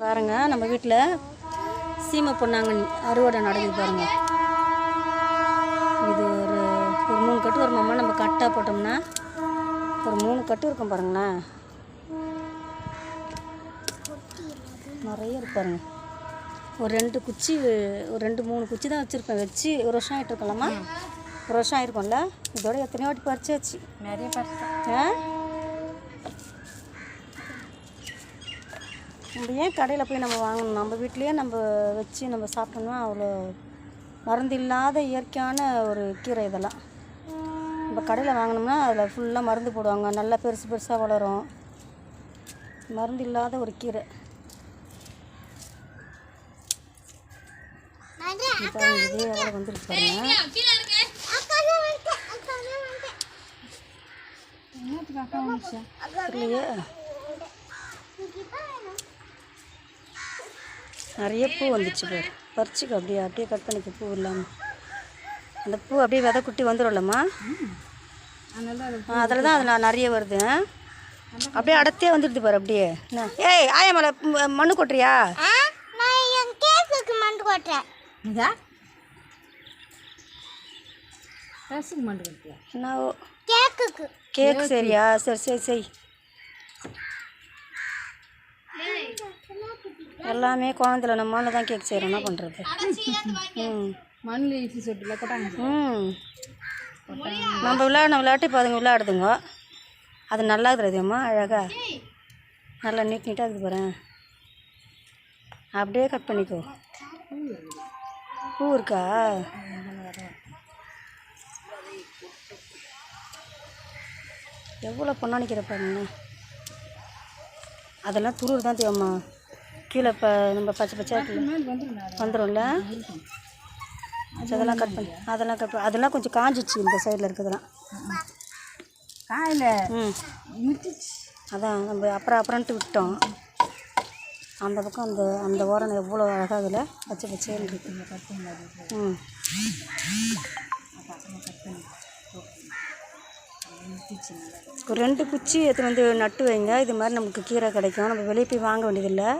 பாருங்க நம்ம வீட்டில் சீமை பொன்னாங்கண்ணி அறுவடை நடக்குது பாருங்க. இது ஒரு ஒரு மூணு கட்டு வருமாம்மா நம்ம கட்டாக போட்டோம்னா ஒரு மூணு கட்டு இருக்கும் பாருங்களேன் நிறைய இருக்கு பாருங்க. ஒரு ரெண்டு குச்சி ஒரு ரெண்டு மூணு குச்சி தான் வச்சுருப்பேன். வச்சு ஒரு வருஷம் ஆகிட்டு இருக்கலாமா? ஒரு வருஷம் ஆயிருக்கும்ல? இதோட எத்தனையோ வாட்டி பறிச்சாச்சு. நிறைய பறிச்சு ஆ? நம்ம ஏன் கடையில் போய் நம்ம வாங்கணும்? நம்ம வீட்லேயே நம்ம வச்சு நம்ம சாப்பிட்டோம்னா அவ்வளோ மருந்து இல்லாத இயற்கையான ஒரு கீரை இதெல்லாம். நம்ம கடையில் வாங்கினோம்னா அதில் ஃபுல்லாக மருந்து போடுவாங்க. நல்லா பெருசு பெருசாக வளரும். மருந்து இல்லாத ஒரு கீரை. இதே இது எவ்வளோ வந்துருக்கு பாருங்க. என்னத்துக்கு அக்கா வந்துச்சா இல்லையே நிறைய பூ வந்துச்சு பாரு. பறிச்சுக்க அப்படியே அப்படியே கட் பண்ணிக்க பூ இல்லாமல் அந்த பூ அப்படியே விதை குட்டி வந்துடும்லம்மா அதில் தான் அதில் நிறைய வருது? அப்படியே அடர்த்தியாக வந்துடுது பாரு அப்படியே. என்ன? ஏய் ஆயா மலை மண்ணு கொட்டுறியா? நான் என் கேக்குக்கு மண்டு கொட்டுறேன். இதா? ரசிக்க கேக்குக்கு. கேக் சரியா சரி சரி சரி. எல்லாமே குழந்தைல நம்மளால தான் கேக் செய்கிறோம் என்ன பண்ணுறது ம். மண்ணில் இட்லி சொட்டுல கொட்டாங்க. ம். நம்ம விளையாடின விளையாட்டு இப்போ அதுங்க விளையாடுதுங்க. அது நல்லா இருக்குதும்மா அழகா? நல்லா நீட் நீட்டாக இருக்குது பாரு. அப்படியே கட் பண்ணிக்கோ. பூ இருக்கா? எவ்வளோ பொண்ணாணிக்கிற பாருங்க. அதெல்லாம் துருர் தான் தேவைம்மா கீழே இப்போ நம்ம பச்சை பச்சையாக இருக்குல்ல வந்துடும்ல அதெல்லாம் கட் பண்ணி அதெல்லாம் கட் பண்ணி அதெல்லாம் கொஞ்சம் காஞ்சிச்சு இந்த சைடில் இருக்கிறதெல்லாம். காயில்? ம். அதான் நம்ம அப்புறம் அப்புறம்ட்டு விட்டோம். அந்த பக்கம் அந்த அந்த ஓரம் எவ்வளோ அழகாக இதில் பச்சை பச்சைன்னு இருக்கு. ம். ஒரு ரெண்டு குச்சி எடுத்துன்னு வந்து நட்டு வைங்க. இது மாதிரி நமக்கு கீரை கிடைக்கும். நம்ம வெளியே போய் வாங்க வேண்டியதில்லை.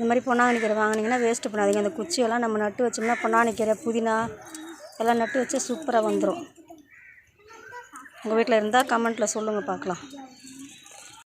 இந்த மாதிரி பொன்னாங்கண்ணி கீரை வாங்கினீங்கன்னா வேஸ்ட்டு பண்ணாதீங்க. அந்த குச்சியெல்லாம் நம்ம நட்டு வச்சோம்னா பொன்னாங்கண்ணி புதினா எல்லாம் நட்டு வச்சா சூப்பராக வந்துடும் உங்கள் வீட்டில் இருந்தால் கமெண்ட்டில் சொல்லுங்கள் பார்க்கலாம்.